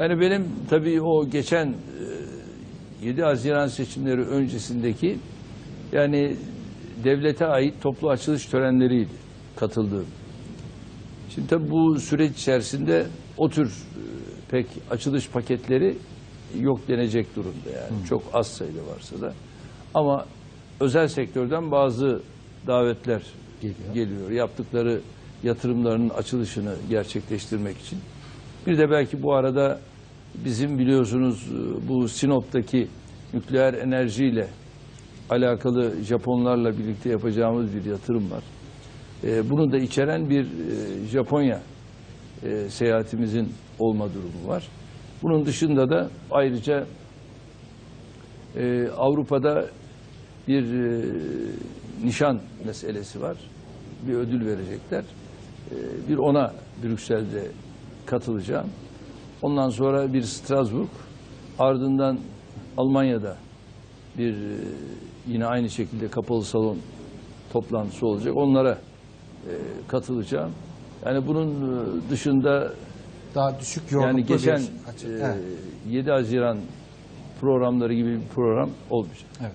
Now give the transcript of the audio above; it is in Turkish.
Yani benim tabii o geçen e, 7 Haziran seçimleri öncesindeki yani devlete ait toplu açılış törenleriydi katıldığım. Şimdi tabii bu süreç içerisinde o tür e, pek açılış paketleri yok denecek durumda yani. Çok az sayıda varsa da. Ama özel sektörden bazı davetler Geliyor. geliyor. Yaptıkları yatırımlarının açılışını gerçekleştirmek için. Bir de belki bu arada bizim biliyorsunuz e, bu Sinop'taki nükleer enerjiyle alakalı Japonlarla birlikte yapacağımız bir yatırım var. E, bunu da içeren bir e, Japonya e, seyahatimizin olma durumu var. Bunun dışında da ayrıca Avrupa'da bir nişan meselesi var. Bir ödül verecekler. Bir ona Brüksel'de katılacağım. Ondan sonra bir Strasbourg, ardından Almanya'da bir e, yine aynı şekilde kapalı salon toplantısı olacak. Onlara e, katılacağım. Yani bunun e, dışında Daha düşük yoğunluklu yani geçen bir e, Evet. 7 Haziran programları gibi bir program olmayacak. Evet.